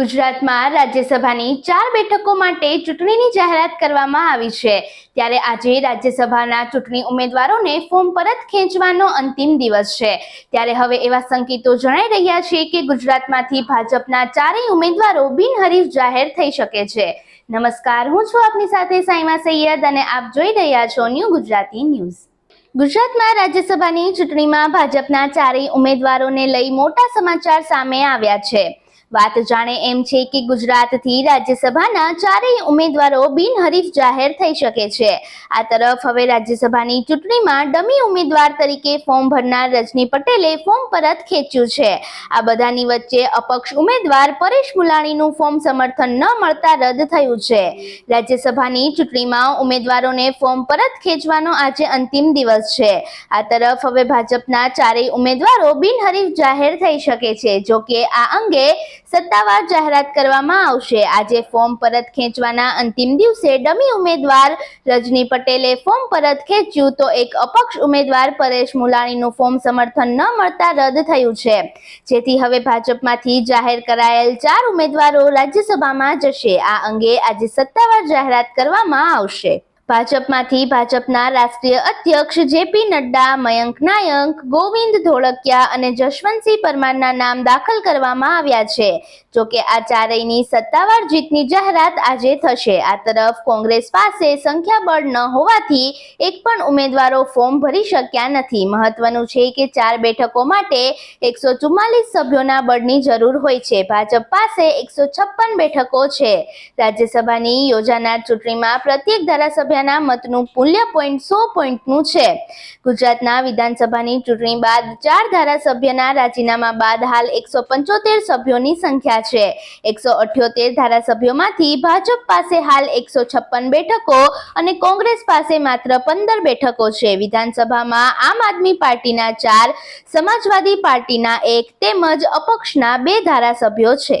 ગુજરાતમાં રાજ્યસભાની ચાર બેઠકો માટે ચૂંટણીની જાહેરાત કરવામાં આવી છે. ત્યારે આજે રાજ્યસભાના ચૂંટણી ઉમેદવારોને ફોર્મ પરત ખેંચવાનો અંતિમ દિવસ છે. ત્યારે હવે એવા સંકેતો જણાઈ રહ્યા છે કે ગુજરાતમાંથી ભાજપના ચારેય ઉમેદવારો બિનહરીફ જાહેર થઈ શકે છે. નમસ્કાર, હું છું આપની સાથે સાઈમા સૈયદ અને આપ જોઈ રહ્યા છો ન્યૂ ગુજરાતી ન્યૂઝ. ગુજરાતમાં રાજ્યસભાની ચૂંટણીમાં ભાજપના ચારેય ઉમેદવારોને લઈ મોટા સમાચાર સામે આવ્યા છે. વાત જાણે એમ છે કે ગુજરાતથી રાજ્યસભાના ચારેય ઉમેદવારો બિનહરીફ જાહેર થઈ શકે છે. આ તરફ હવે રાજ્યસભાની ચૂંટણીમાં ડમી ઉમેદવાર તરીકે ફોર્મ ભરનાર રજની પટેલે ફોર્મ પરત ખેંચ્યું છે. આ બધાની વચ્ચે અપક્ષ ઉમેદવાર પરેશ મુલાણીનું ફોર્મ સમર્થન ન મળતા રદ થયું છે. રાજ્યસભાની ચૂંટણીમાં ઉમેદવારોને ફોર્મ પરત ખેંચવાનો આજે અંતિમ દિવસ છે. આ તરફ હવે ભાજપના ચારેય ઉમેદવારો બિનહરીફ જાહેર થઈ શકે છે જોકે આ અંગે સત્તાવાર જાહેરાત કરવામાં આવશે. આજે ફોર્મ પરત ખેંચવાના અંતિમ દિવસે ડમી ઉમેદવાર રજની પટેલે ફોર્મ પરત ખેંચ્યું તો એક અપક્ષ ઉમેદવાર પરેશ મુલાણીનું ફોર્મ સમર્થન ન મળતા રદ થયું છે. જેથી હવે ભાજપમાંથી જાહેર કરાયેલ ચાર ઉમેદવારો રાજ્યસભામાં જશે. આ અંગે આજે સત્તાવાર જાહેરાત કરવામાં આવશે. ભાજપમાંથી ભાજપના રાષ્ટ્રીય અધ્યક્ષ જેપી નડ્ડા, મયંક નાયક, ગોવિંદ ધોળકિયા અને જશવંતસિંહ પરમારના નામ દાખલ કરવામાં આવ્યા છે. જો કે આ ચારેયની સત્તાવાર જીતની જાહેરાત આજે થશે. આ તરફ કોંગ્રેસ પાસે સંખ્યાબળ ન હોવાથી એક પણ ઉમેદવારો ફોર્મ ભરી શક્યા નથી. મહત્વનું છે કે ચાર બેઠકો માટે એકસો ચુમ્માલીસ સભ્યોના બળની જરૂર હોય છે. ભાજપ પાસે એકસો છપ્પન બેઠકો છે. રાજ્યસભાની યોજાનાર ચૂંટણીમાં પ્રત્યેક ધારાસભ્યના મતનું મૂલ્ય પોઈન્ટ સો પોઈન્ટનું છે. ગુજરાતના વિધાનસભાની ચૂંટણી બાદ ચાર ધારાસભ્યના રાજીનામા બાદ હાલ એકસો પંચોતેર સભ્યોની સંખ્યા છે. એકસો અઠ્યોતેર ધારાસભ્યોમાંથી ભાજપ પાસે હાલ એકસો છપ્પન બેઠકો અને કોંગ્રેસ પાસે માત્ર પંદર બેઠકો છે. વિધાનસભામાં આમ આદમી પાર્ટીના ચાર, સમાજવાદી પાર્ટીના એક તેમજ અપક્ષના બે ધારાસભ્યો છે.